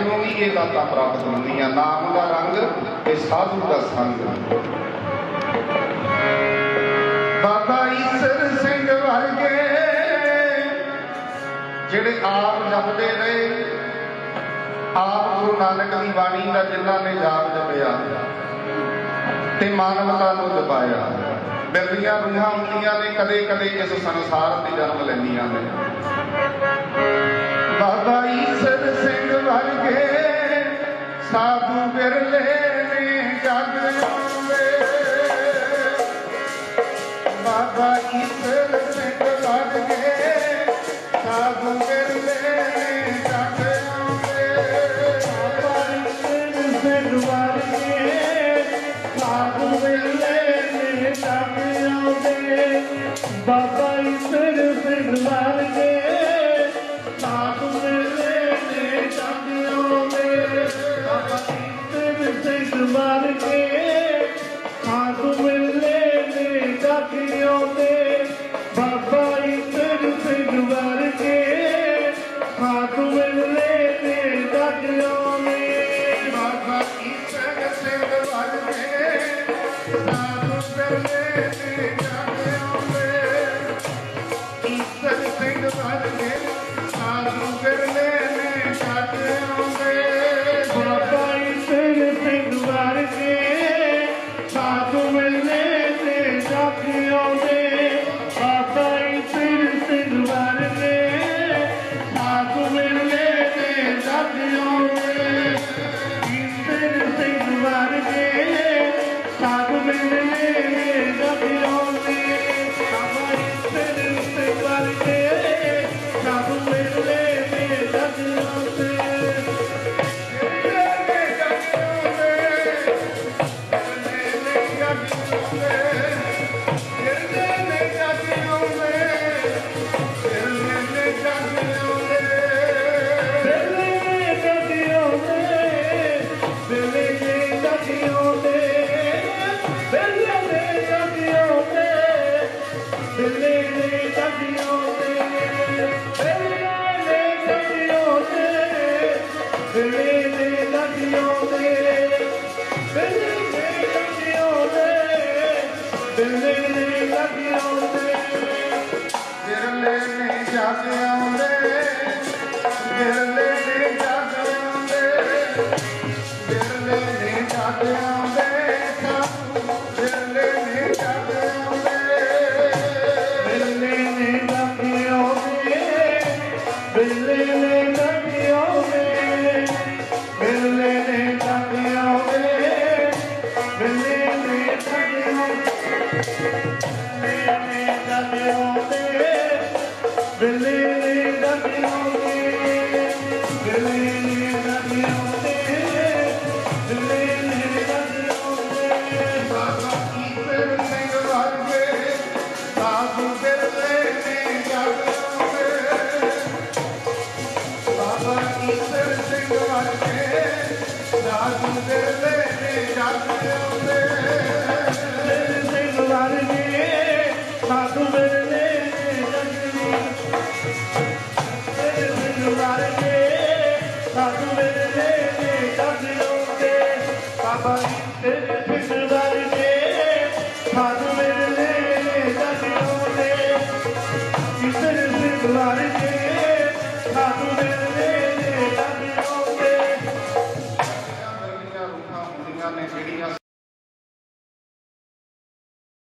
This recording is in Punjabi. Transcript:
ਨੂੰ ਵੀ ਇਹ ਦਾਤਾਂ ਪ੍ਰਾਪਤ ਹੁੰਦੀਆਂ ਨਾਮ ਦਾ ਰੰਗ ਤੇ ਸਾਧੂ ਦਾ ਸੰਗ। ਬਾਬਾ ਈਸਰ ਸਿੰਘ ਵਰਗੇ ਜਿਹੜੇ ਆਪ ਜਪਦੇ ਰਹੇ ਆਪ ਗੁਰੂ ਨਾਨਕ ਦੀ ਬਾਣੀ ਦਾ ਜਿਨ੍ਹਾਂ ਨੇ ਜਾਪ ਜਪਿਆ ਤੇ ਮਾਨਵਤਾ ਨੂੰ ਜਪਾਇਆ। ਬਿਰਲੀਆਂ ਰੂਹਾਂ ਹੁੰਦੀਆਂ ਨੇ ਕਦੇ ਕਦੇ ਇਸ ਸੰਸਾਰ ਤੇ ਜਨਮ ਲੈਂਦੀਆਂ ਨੇ। ਬਾਬਾ ਈਸਰ ਸਿੰਘ ਵਰਗੇ ਸਾਧੂ ਬਿਰਲੇ ਨੇ ਜਗ ਆਉਂਦੇ ਬਾਬਾ ਈਸਰ ਸਿੰਘ ਵਰਗੇ ਸਾਧੂ ਬਿਰਲੇ ਨੇ ਜਗ ਆਉਂਦੇ ਬਾਬਾ ਇਸਰ ਮਰ ਕੇ ਹਾਂ ਤੂੰ ਮਿਲੇ ਨੇ ਡਾਕਿਓ ਤੇ ਬਾਬਾ ਇਤਨ ਪਿੰਡ ਵਰ ਕੇ ਹਾਂ ਤੂੰ ਮਿਲੇ ਨੇ ਡਾਕਿਓ ਨੇ ਬਾਬਾ ਇਤਨ ਪਿੰਡ ਵਰ ਕੇ ਹਾਂ ਤੂੰ ਮਿਲੇ ਨੇ ਡਾਕਿਓ ਤੇ ਇਤਨ ਪਿੰਡ ਵਰ ਕੇ ਹਾਂ ਤੂੰ ਮਿਲੇ ਰਾਜੂ ਦੇ ਲੈ ਜਾਤੇ ਆਉਂਦੇ Bye-bye.